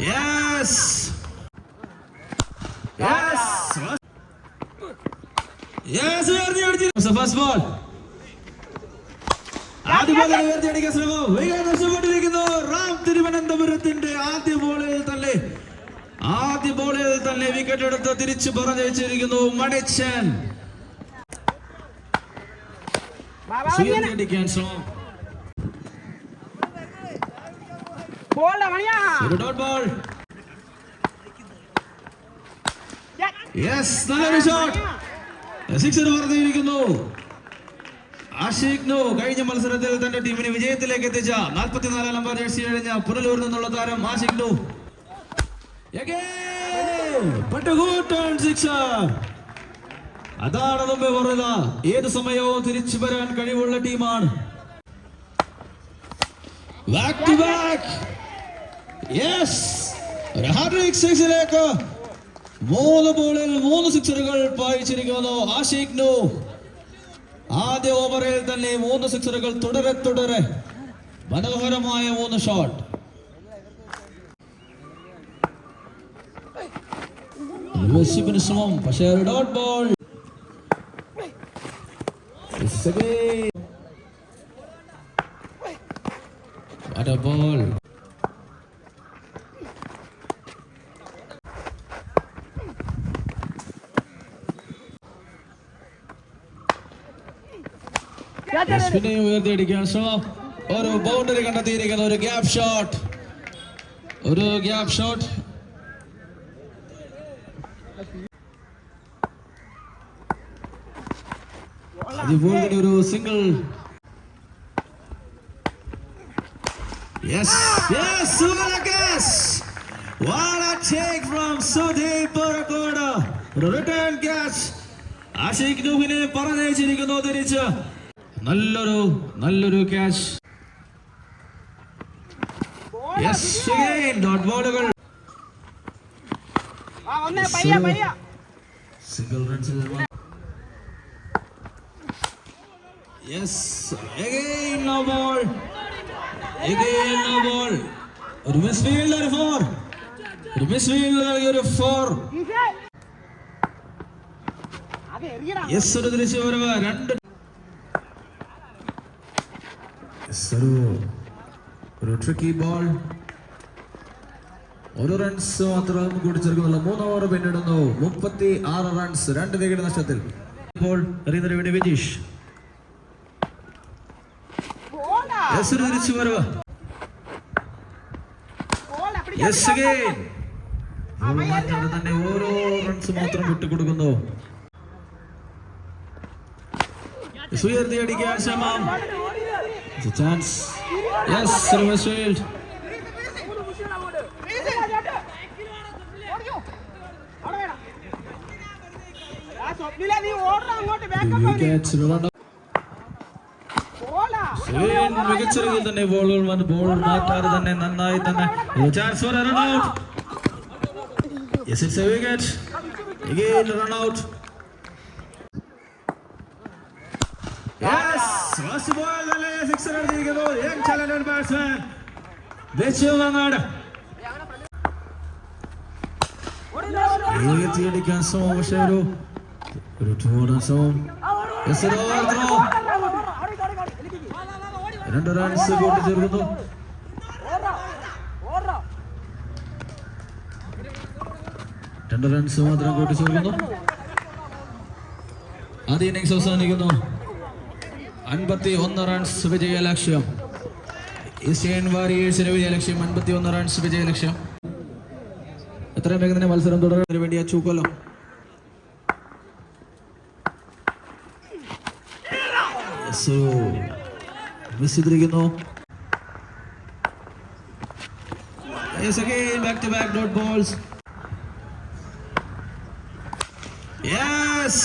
Yes. Yes. Yes. ഉയർത്തി അടിച്ചു. First ball. ആദ്യ ബോൾ ഉയർത്തി അടിക്കാൻ ശ്രമം വികറ്റ് നഷ്ടപ്പെട്ടിരിക്കുന്നു റാം തിരുവനന്തപുരത്തിന്റെ ആദ്യ ബോളിൽ തന്നെ ആദ്യ ബോളിൽ തന്നെ വിക്കറ്റ് എടുത്ത് തിരിച്ചു പറഞ്ഞയച്ചിരിക്കുന്നു മണിച്ചൻ ഉയർത്തി അടിക്കാൻ ശ്രമം ബോൾഡാ മണിയാ ഒരു ഡോട്ട് ബോൾ യെസ് നല്ലൊരു ഷോട്ട് സിക്സർ പറഞ്ഞിരിക്കുന്നു. ആഷിഖ് നോ കഴിഞ്ഞ മത്സരത്തിൽ തന്റെ ടീമിനെ വിജയത്തിലേക്ക് എത്തിച്ച നാൽപ്പത്തിനാലാം നമ്പർ ജേഴ്സി കഴിഞ്ഞ പുനലൂരിൽ നിന്നുള്ള താരം ആഷിഖ് നോ. അതാണ് മുമ്പേ പറഞ്ഞത്. ഏത് സമയവും തിരിച്ചു വരാൻ കഴിവുള്ള ടീമാണ്. ബാക്ക് ടു ബാക്ക് യെസ് മൂന്ന് ബോളിൽ മൂന്ന് സിക്സറുകൾ പായിച്ചിരിക്കുന്നു. ആഷിഖ് നു. ആദ്യ ഓവറിൽ തന്നെ മൂന്ന് സിക്സറുകൾ തുടരെ തുടരെ മനോഹരമായ മൂന്ന് ഷോട്ട് ശ്രമം. പക്ഷേ dot ball What a ball. പിന്നെ ഉയർത്തിയടിക്കാൻ ശ്രമം ഒരു ബൗണ്ടറി കണ്ടെത്തിയിരിക്കുന്ന. ഒരു ഗ്യാപ്പ് ഷോട്ട് ഒരു ഗ്യാപ്പ് ഷോട്ട് അതുപോലെ ഒരു സിംഗിൾ യെസ് യെസ് സുഗലകസ് What a take from Sudeep Parakoda. Return catch Ashiq നൂഹിനെ പറഞ്ഞയച്ചിരിക്കുന്നു തിരിച്ച്. നല്ലൊരു നല്ലൊരു ക്യാച്ച് യെസ് ഡോട്ട് ബോളുകൾ ആ ഒന്നേ പയ്യ പയ്യ. Single റൺസിൽ yes again no ball again no ball ഒരു മിസ് ഫീൽഡ് ഒരു ഫോർ ഒരു മിസ് ഫീൽഡ് നൽകിയ ഒരു ഫോർ യെസ് ഒരു തിരിച്ചു വരവ് രണ്ട്. Yes, ഒരു ഒരു ട്രിക്കി ബോൾ ഒരു റൺസ് മാത്രം കൂടിച്ചേർക്കുന്നുള്ള മൂന്ന് ഓവർ പിന്നിടുന്നു. മുപ്പത്തി ആറ് റൺസ് രണ്ട് വിക്കറ്റ് നഷ്ടത്തിൽ. ഇപ്പോൾ എറിയുന്നതിന് വേണ്ടി വിജീഷ്. യെസ് തിരിച്ചു ബോൾഡാ യെസ് അഗൈൻ മാറ്റാതെ തന്നെ ഓരോ റൺസ് മാത്രം വിട്ടുകൊടുക്കുന്നു ഉയർത്തി അടിക്കാൻ ശ്രമം ചാൻസ് യെസ് സർവീസ് ഫീൽഡ് സ്വപ്നില നീ ഓടണം അങ്ങോട്ട് ബാക്കപ്പ് വിക്കറ്റ് മികച്ച രീതിയിൽ തന്നെ ബോളുകൾ വന്ന് ബോൾ മാറ്റാതെ തന്നെ നന്നായി തന്നെ. Chance four run out yes it's a wicket again run out yes first ball തന്നെ sixer അടിച്ചിരിക്കുന്നു. Young challenger batsman Bechu Mangad ഉയർത്തിയടിക്കാൻ ശ്രമം പക്ഷേ ഒരു ഒരു ടൂ റൺ ശ്രമം യെസ് ത്രോ രണ്ട് റൺസ് കൂട്ടിച്ചേർക്കുന്നു രണ്ട് റൺസ് മാത്രം കൂട്ടിച്ചേർക്കുന്നു ആദ്യ ഇന്നിങ്സ് അവസാനിക്കുന്നു. അൻപത്തി ഒന്ന് റൺസ് വിജയ ലക്ഷ്യം ഏഷ്യൻ വാരിയേഴ്സിന് വിജയ ലക്ഷ്യം അൻപത്തി ഒന്ന് റൺസ് വിജയ ലക്ഷ്യം എത്രയും വേഗം തന്നെ മത്സരം തുടരുന്നതിന് വേണ്ടി അച്ചൂക്കൊല്ലം മിസ് ചെയ്തിരിക്കുന്നു Yes, again, back to back dot balls. Yes!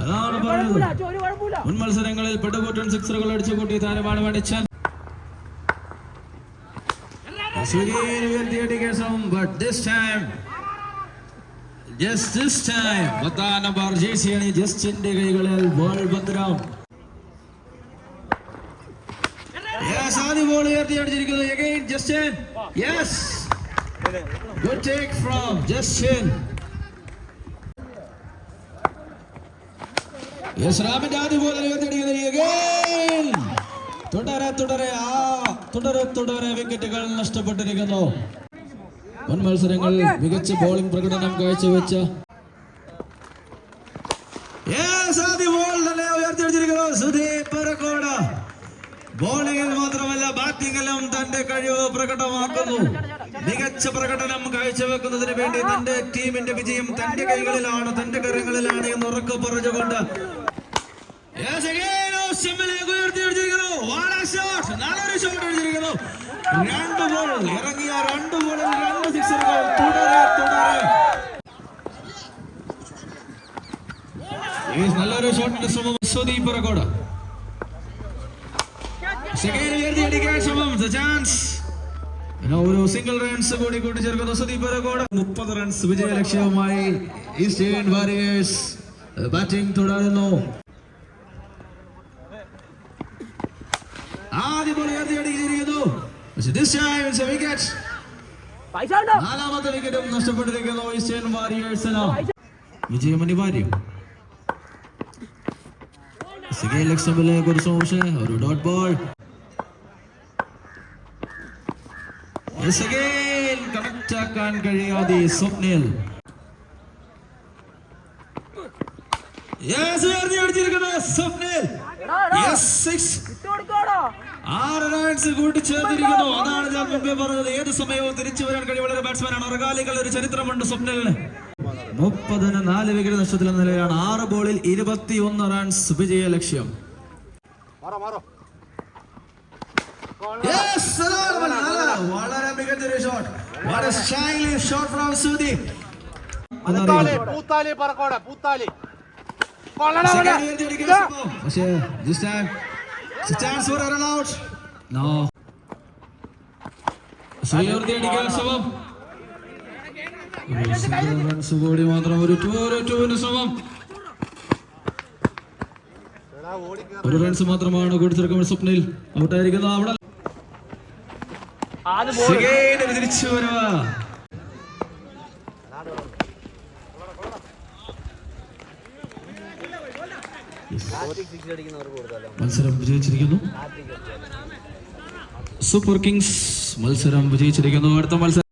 അതാണ് പറഞ്ഞത് മുൻ മത്സരങ്ങളിൽ പെട്ടുകൂറ്റൻ സിക്സറുകൾ അടിച്ചു കൂട്ടി താരമാണ് Manichan. But this time Just this time, പത്താം നമ്പർ ജസ്റ്റിന്റെ കൈകളിൽ ബോൾ ഭദ്രം Yes, ഉയർത്തി അടിച്ചിരിക്കുന്നു again Justin yes. Good take from Justin yes റാമിന്റെ ആദ്യ ബോൾ അടിക്കുന്നത് again. തുടരെ തുടരെ. ആ തുടരെ തുടരെ വിക്കറ്റുകൾ നഷ്ടപ്പെട്ടിരിക്കുന്നു. മുൻ മത്സരങ്ങൾ മികച്ച ബോളിംഗ് പ്രകടനം കാഴ്ചവെച്ച. Yes, സുധീപ് ബോൾ തന്നെ ഉയർത്തിയടിച്ചിരിക്കുന്നു സുദീപ് പരക്കോട ബോളിംഗിൽ മാത്രമല്ല ബാറ്റിംഗിലും തന്റെ കഴിവ് പ്രകടമാക്കുന്നു. മികച്ച പ്രകടനം കാഴ്ചവെക്കുന്നതിന് വേണ്ടി തന്റെ ടീമിന്റെ വിജയം തന്റെ കൈകളിലാണ് തന്റെ കരങ്ങളിലാണ് എന്ന് ഉറക്കെ പറഞ്ഞുകൊണ്ട്. രണ്ട് ബോൾ രണ്ട് രണ്ട് സിക്സറുകൾ നല്ലൊരു ഷോട്ടിന്റെ ശ്രമം സുദീപ് റെക്കോർഡ് സെക്കൻഡ് ഉയർത്തി അടിക്കാൻ ശ്രമം ചാൻസ് ഒരു സിംഗിൾ റൺസ് കൂടി കൂട്ടിച്ചേർക്കുന്നു സുദീപ് റെക്കോർഡ് മുപ്പത് റൺസ് വിജയ ലക്ഷ്യവുമായി ഇന്ത്യൻ വാരിയേഴ്സ് ബാറ്റിംഗ് തുടരുന്നു. ആദ്യ ബോൾ ഉയർത്തിയടിക്കുന്നു പക്ഷേ this time it's a wicket. നാലാമത്തെ വിക്കറ്റും നഷ്ടപ്പെട്ടിരിക്കുന്നു ഈസ്റ്റേൺ വാരിയേഴ്സിന് വിജയം അനിവാര്യം. സിഗേ ലക്ഷ്യത്തിലേക്ക് ഒരു ഒരു ഡോട്ട് ബോൾ കണക്ട് ആക്കാൻ കഴിയാതെ സ്വപ്നിൽ Yes, ഉയർത്തി അടിച്ചിരിക്കുന്നു സ്വപ്നിൽ എടാ എടാ Yes, six. ഇട്ട് കൊടുക്കോടോ ആറ് റൺസ് കൂട്ടിച്ചേർത്തിരിക്കുന്നു. അതാണ് ഞാൻ മുമ്പേ പറഞ്ഞത്. ഏത് സമയവും തിരിച്ചു വരാൻ കഴിവുള്ള ബാറ്റ്സ്മാനാണ് അറകാലികൾ ഒരു ചരിത്രമുണ്ട് സ്വപ്നലിന് മുപ്പതിന് നാല് വിക്കറ്റ് നഷ്ടത്തിൽ നിലയിലാണ് ആറ് ബോളിൽ ഇരുപത്തിയൊന്ന് റൺസ് വിജയ ലക്ഷ്യം മാറോ. അല്ല, വളരെ മികച്ചൊരു ഷോട്ട് വളരെ സ്റ്റൈലിഷ് ഷോട്ട് ഫ്രോം സുദീപ് പൂത്താലി പറക്കോടെ പൂത്താലി. പക്ഷേ അടിക്കാൻ ശ്രമം. ഒരു single runs കൂടി മാത്രം ഒരു ടു ഒരു ടൂവിന് ശ്രമം. ഒരു റൺസ് മാത്രമാണ് കൊടുത്തിരിക്കുന്നത് സ്വപ്നയിൽ ഔട്ടായിരിക്കുന്നത് അവിടെ. തിരിച്ചു മത്സരം വിജയിച്ചിരിക്കുന്നു. സൂപ്പർ കിങ്സ് മത്സരം വിജയിച്ചിരിക്കുന്നു. അടുത്ത മത്സരം